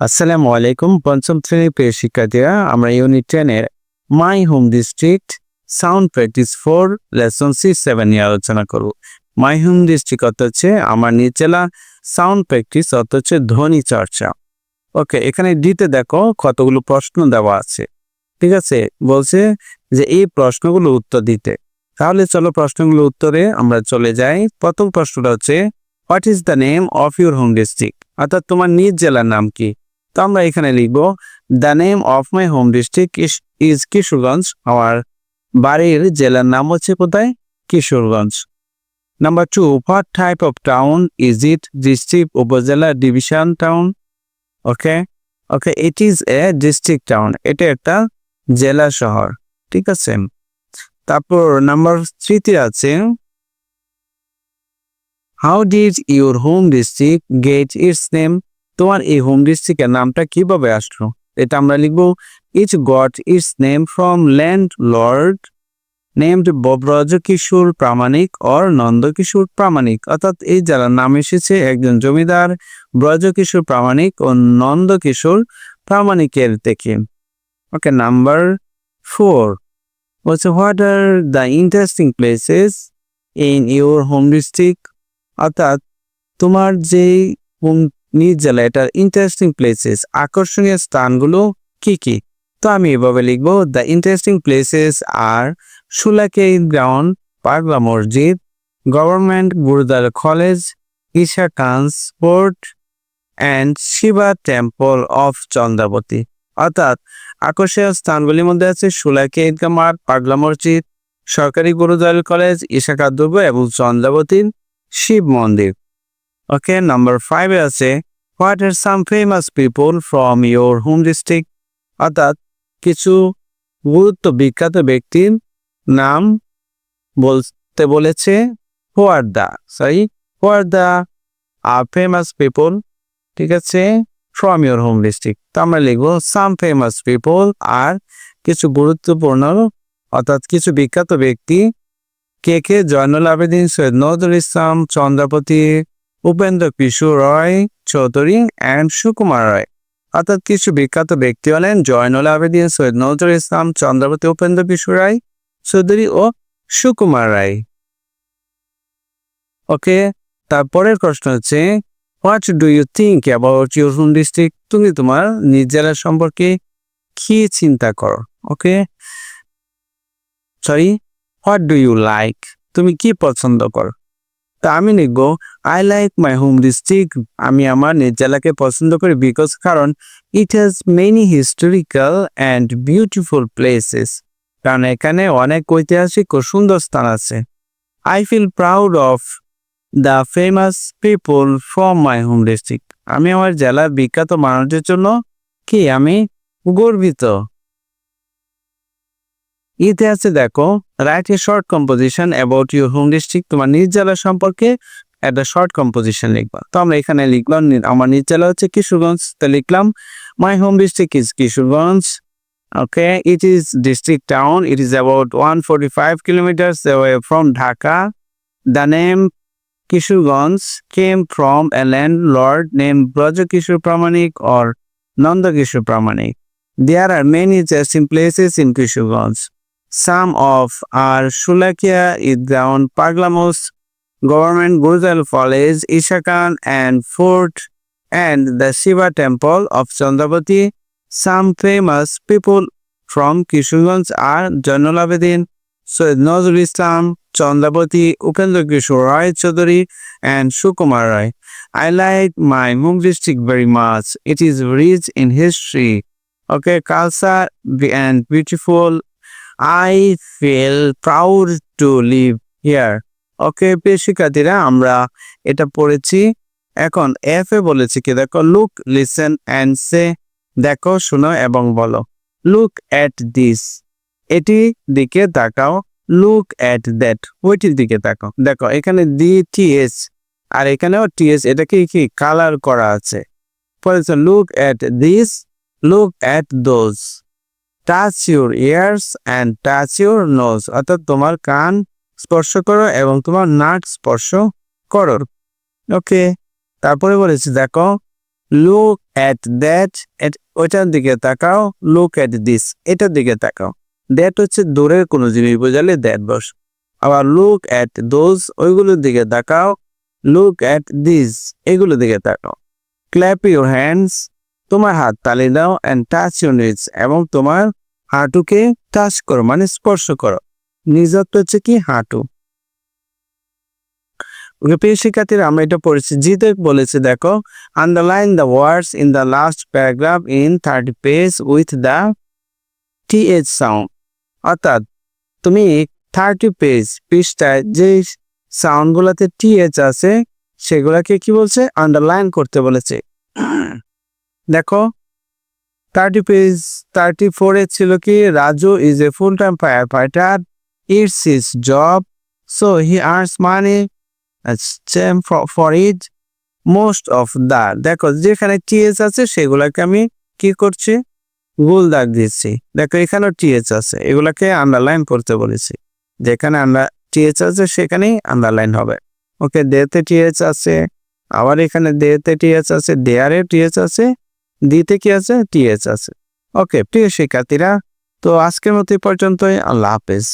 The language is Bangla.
আসসালামু আলাইকুম। পঞ্চম শ্রেণির প্রিয় শিক্ষার্থীরা, আমরা ইউনিট টেনের my home district sound practice four lesson six seven নিয়ে আলোচনা করব। মাই হোম ডিস্ট্রিক্ট অর্থ হচ্ছে আমার নিজ সাউন্ড প্র্যাকটিস অর্থ হচ্ছে ধ্বনি চর্চা। ওকে এখানে ডিতে দেখো কতগুলো প্রশ্ন দেওয়া আছে। ঠিক আছে? বলছে যে এই প্রশ্নগুলো উত্তর দিতে। তাহলে চলো প্রশ্নগুলো উত্তরে আমরা চলে যাই। প্রথম প্রশ্নটা হচ্ছে what is the name of your home district অর্থাৎ তোমার নিজ জেলার নাম কি? তো আমরা এখানে লিখব the name of my home district is Kishoreganj আমার বাড়ির জেলার নাম হচ্ছে কোথায়? Kishoreganj number two what type of town is it district উপজেলা division town okay okay it is a district town এটা একটা জেলা শহর। ঠিক আছে? তারপর নাম্বার থ্রিতে আছে how did your home district get its name তোমার এই হোম ডিস্ট্রিক্টের নামটা কীভাবে আসলো? এটা আমরা লিখব each got its name from landlord named Brajakishore Pramanik or Nandakishore Pramanik অর্থাৎ এই জেলার নাম এসেছে, একজন জমিদার ব্রজকিশোর প্রামাণিক ও নন্দকিশোর প্রামাণিকের থেকে। ওকে নাম্বার ফোর বলছে what are the interesting places in your home district অর্থাৎ তোমার যেই হোম নিজ জেলা এটার ইন্টারেস্টিং প্লেসেস আকর্ষণীয় স্থানগুলো কি কি? তো আমি এভাবে লিখব the interesting places are Sholakia ground Pagla Masjid government Gurudayal college Isa Khan sport and Shiva temple of Chandrabati অর্থাৎ আকর্ষণীয় স্থানগুলির মধ্যে আছে সুলাকে ঈদগা মাঠ পাগলা মসজিদ সরকারি গুরুদ্বার কলেজ ঈশা দুর্গ এবং চন্দ্রাবতীর শিব মন্দির। ওকে নাম্বার ফাইভে আছে what are some famous people from your home district অর্থাৎ, কিছু গুরুত্ব বিখ্যাত ব্যক্তির নাম বলতে বলেছে where the sorry where the famous people ঠিক আছে ফ্রম ইয়োর হোম ডিস্ট্রিক্ট তো আমরা লিখব সাম ফেমাস পিপল আর কিছু গুরুত্বপূর্ণ, অর্থাৎ কিছু বিখ্যাত ব্যক্তি। কে কে? জয়নুল আবেদিন, সৈয়দ নজরুল ইসলাম, চন্দ্রপতি উপেন্দ্র কিশোর রয় চৌধুরী অ্যান্ড সুকুমার রায়। অর্থাৎ কিছু বিখ্যাত ব্যক্তি হলেন জয়নুল আবেদিন সৈয়দ নজরুল ইসলাম চন্দ্রপতি উপেন্দ্র কিশোর রায় চৌধুরী ও সুকুমার রায়। ওকে, তারপরের প্রশ্ন হচ্ছে what do you think about your home district তুমি তোমার নিজ জেলা সম্পর্কে কি চিন্তা করো? Okay sorry what do you like তুমি কি পছন্দ করো? তা আমি লিখব I like my home district আমি আমার নিজ জেলাকে পছন্দ করি বিকজ কারণ it has many historical and beautiful places কারণ এখানে অনেক ঐতিহাসিক ও সুন্দর স্থান আছে। I feel proud of the famous people from my home district আমি আমার জেলার বিখ্যাত মানুষদের জন্য কি আমি গর্বিত। ইতিহাসে দেখো write a short composition about your home district তোমার নিজ জেলা সম্পর্কে একটা শর্ট কম্পোজিশন লিখবা। তো আমরা এখানে লিখলাম আমার নিজ জেলা হচ্ছে কিশোরগঞ্জ, তো লিখলাম my home district is Kishoreganj okay it is district town it is about one forty five kilometres away from Dhaka the name Kishoreganj came from a landlord name Braja Kishore Pramanik or Nanda Kishore Pramanik There are many interesting places in Kishugans. Some of are Shulakia, Idgaon, Paglamos, Government Gurudal College, Ishakan and Fort, and the Shiva Temple of Chandravati. Some famous people from Kishugans are Janul Abedin, Syed Nazrul Islam, Chandravati, Upendra Kishore Rai Chaudhary, and Shukumar Rai. I like my home district very much. It is rich in history. Okay, culture and beautiful I feel proud to live here okay প্রিয় শিক্ষার্থীরা, আমরা এটা পড়েছি। এখন এফ এ বলেছি কি, দেখো লুক লিসেন অ্যান্ড সে দেখো, শোনো এবং বলো। লুক এট দিস এটি দিকে তাকাও। লুক এট দ্যাট ওইটির দিকে তাকাও। দেখো, এখানে দি টি এস আর এখানেও টি এস এটাকে কি কালার করা আছে। বলেছে look at this look at those touch your ears and touch your nose অর্থাৎ তোমার কান স্পর্শ করো এবং তোমার নাক স্পর্শ করো। ওকে তারপরে বলেছি, দেখো লুক অ্যাট দ্যাট এট ওইটার দিকে তাকাও লুক অ্যাট দিস এটার দিকে তাকাও। দ্যাট হচ্ছে দূরের কোনো জিনিস, বোঝালে দ্যাট বস। আবার লুক অ্যাট দোজ ওইগুলোর দিকে তাকাও লুক অ্যাট দিস এগুলোর দিকে তাকাও। ক্ল্যাপ ইউর হ্যান্ডস তোমার হাত তালি দাও অ্যান্ড টাচ ইউর নিজ এবং তোমার হাঁটুকে টাচ করো মানে স্পর্শ করো। নিজত্ব হচ্ছে কি? হাঁটু। ওকে, প্রিয় শিক্ষার্থীরা, আমরা এটা পড়েছি। জিতে বলেছে, দেখো underline the words in the last paragraph in thirty page with the T H sound অর্থাৎ, তুমি থার্টি পেজ পৃষ্ঠায় যে সাউন্ডগুলোতে টি এইচ আছে, সেগুলাকে কি বলছে? আন্ডারলাইন করতে বলেছে। দেখো থার্টি পেজ থার্টি ফোরে ছিল কি, Raju is a full time firefighter it's his job so he earns money for it most of the দেখো, যেখানে টিএস আছে, সেগুলাকে আমি কি করছি? গোল দাগ দিচ্ছি। দেখো, এখানেও টিএস আছে, এগুলাকে আন্ডারলাইন করতে বলেছি। যেখানে আমরা টিএচ আছে, সেখানেই আন্ডারলাইন হবে। ওকে দেতে টিএস আছে, আবার এখানে দেতে টিএচ আছে দেয়ারে টিএস আছে দিতে কি আছে? টিএস আছে। ওকে, প্রিয় শিক্ষার্থীরা, তো আজকের মতো পর্যন্তই। আল্লাহ হাফেজ।